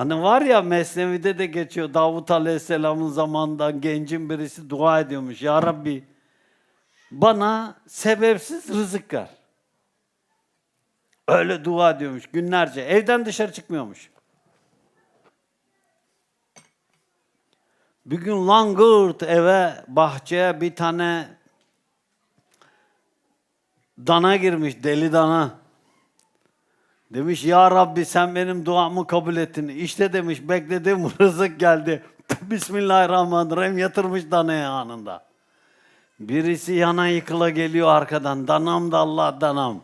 Hani var ya Mesnevi'de de geçiyor Davut Aleyhisselam'ın zamanından gencin birisi dua ediyormuş. Ya Rabbi bana sebepsiz rızık ver. Öyle dua ediyormuş günlerce. Evden dışarı çıkmıyormuş. Bir gün langırt eve, bahçeye bir tane dana girmiş, deli dana. Demiş ya Rabbi sen benim duamı kabul ettin. İşte demiş beklediğim rızık geldi. Bismillahirrahmanirrahim yatırmış danaya anında. Birisi yana yıkıla geliyor arkadan. Danam da Allah danam.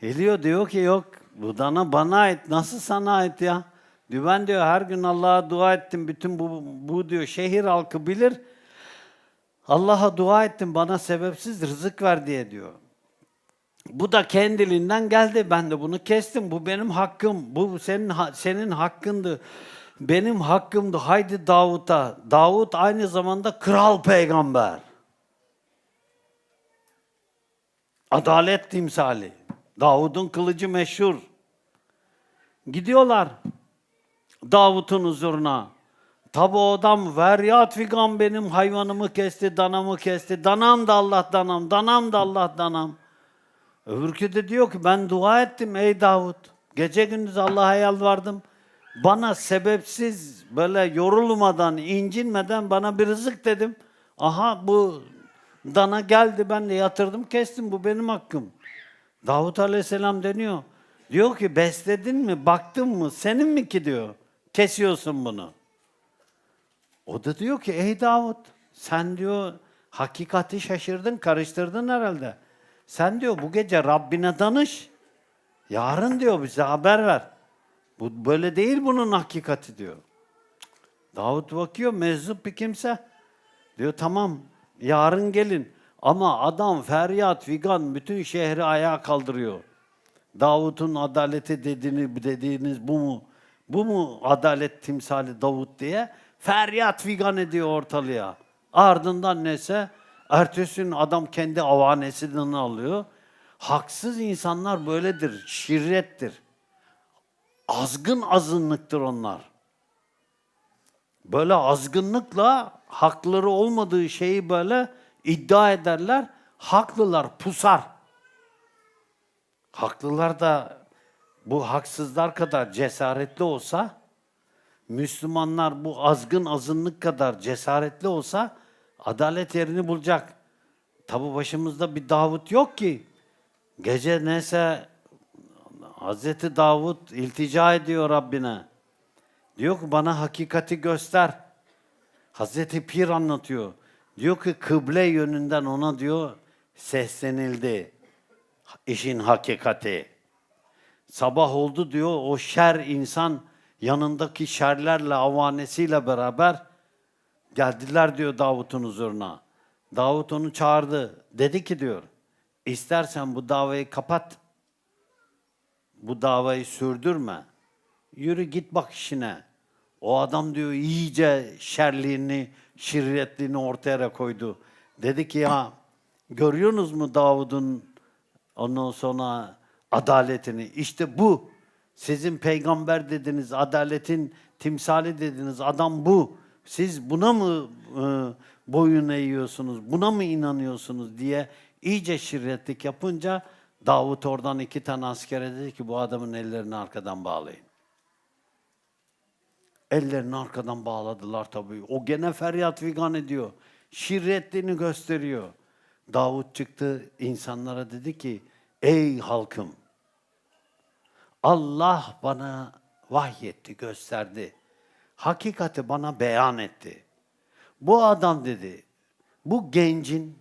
Geliyor diyor ki yok bu dana bana ait. Nasıl sana ait ya? Diyor ben diyor her gün Allah'a dua ettim. Bütün bu, bu diyor şehir halkı bilir. Allah'a dua ettim bana sebepsiz rızık ver diye diyor. Bu da kendiliğinden geldi. Ben de bunu kestim. Bu benim hakkım. Bu senin senin hakkındı. Benim hakkımdı. Haydi Davut'a. Davut aynı zamanda kral peygamber. Adalet timsali. Davud'un kılıcı meşhur. Gidiyorlar Davut'un huzuruna. Tabi o adam feryat figan benim hayvanımı kesti, danamı kesti. Danam da Allah danam, danam da Allah danam. Öbürkü de diyor ki ben dua ettim ey Davut. Gece gündüz Allah'a yalvardım. Bana sebepsiz böyle yorulmadan, incinmeden bana bir rızık dedim. Aha bu dana geldi ben de yatırdım kestim bu benim hakkım. Davut Aleyhisselam deniyor. Diyor ki besledin mi, baktın mı, senin mi ki diyor. Kesiyorsun bunu. O da diyor ki ey Davut sen diyor hakikati şaşırdın, karıştırdın herhalde. Sen diyor bu gece Rabbine danış. Yarın diyor bize haber ver. Bu böyle değil bunun hakikati diyor. Davut bakıyor meczup bir kimse. Diyor tamam yarın gelin. Ama adam feryat figan bütün şehri ayağa kaldırıyor. Davut'un adaleti dediğini, dediğiniz bu mu? Bu mu adalet timsali Davut diye feryat figan ediyor ortalığa. Ardından neyse ertesi gün adam kendi avanesinden alıyor. Haksız insanlar böyledir, şirrettir. Azgın azınlıktır onlar. Böyle azgınlıkla hakları olmadığı şeyi böyle iddia ederler. Haklılar, pusar. Haklılar da bu haksızlar kadar cesaretli olsa, Müslümanlar bu azgın azınlık kadar cesaretli olsa adalet yerini bulacak. Tabi başımızda bir Davut yok ki. Gece neyse Hazreti Davut iltica ediyor Rabbine. Diyor ki bana hakikati göster. Hazreti Pir anlatıyor. Diyor ki kıble yönünden ona diyor seslenildi. İşin hakikati. Sabah oldu diyor o şer insan yanındaki şerlerle avanesiyle beraber geldiler diyor Davut'un huzuruna. Davut onu çağırdı. Dedi ki diyor istersen bu davayı kapat. Bu davayı sürdürme. Yürü git bak işine. O adam diyor iyice şerliğini, şirretliğini ortaya koydu. Dedi ki ya görüyorsunuz mu Davud'un ondan sonra adaletini? İşte bu. Sizin peygamber dediniz, adaletin timsali dediniz. Adam bu. Siz buna mı e, boyun eğiyorsunuz, buna mı inanıyorsunuz diye iyice şirretlik yapınca Davut oradan iki tane askere dedi ki bu adamın ellerini arkadan bağlayın. Ellerini arkadan bağladılar tabii. O gene feryat figan ediyor. Şirretliğini gösteriyor. Davut çıktı insanlara dedi ki ey halkım Allah bana vahyetti, gösterdi. Hakikati bana beyan etti. Bu adam dedi, bu gencin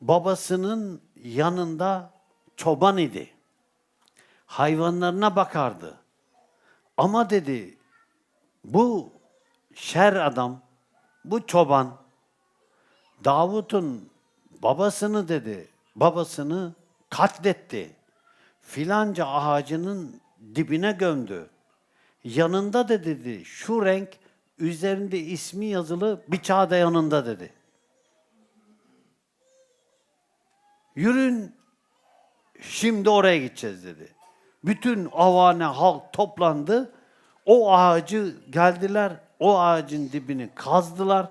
babasının yanında çoban idi. Hayvanlarına bakardı. Ama dedi, bu şer adam, bu çoban, Davut'un babasını dedi, babasını katletti. Filanca ağacının dibine gömdü. Yanında da dedi, şu renk üzerinde ismi yazılı bir çağda yanında dedi. Yürün, şimdi oraya gideceğiz dedi. Bütün avane halk toplandı. O ağacı geldiler, o ağacın dibini kazdılar.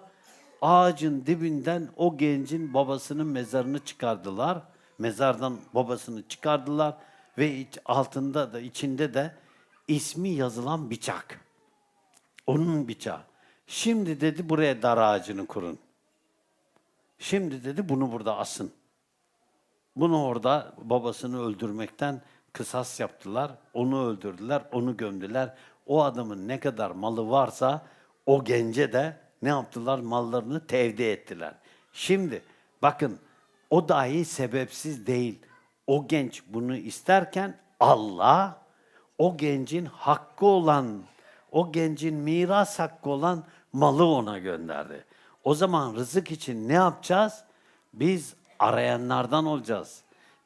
Ağacın dibinden o gencin babasının mezarını çıkardılar. Mezardan babasını çıkardılar ve altında da içinde de ismi yazılan bıçak. Onun bıçağı. Şimdi dedi buraya dar ağacını kurun. Şimdi dedi bunu burada asın. Bunu orada babasını öldürmekten kısas yaptılar. Onu öldürdüler, onu gömdüler. O adamın ne kadar malı varsa o gence de ne yaptılar? Mallarını tevdi ettiler. Şimdi bakın o dahi sebepsiz değil. O genç bunu isterken Allah o gencin hakkı olan, o gencin miras hakkı olan malı ona gönderdi. O zaman rızık için ne yapacağız? Biz arayanlardan olacağız.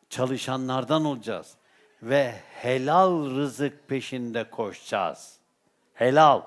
Çalışanlardan olacağız. Ve helal rızık peşinde koşacağız. Helal.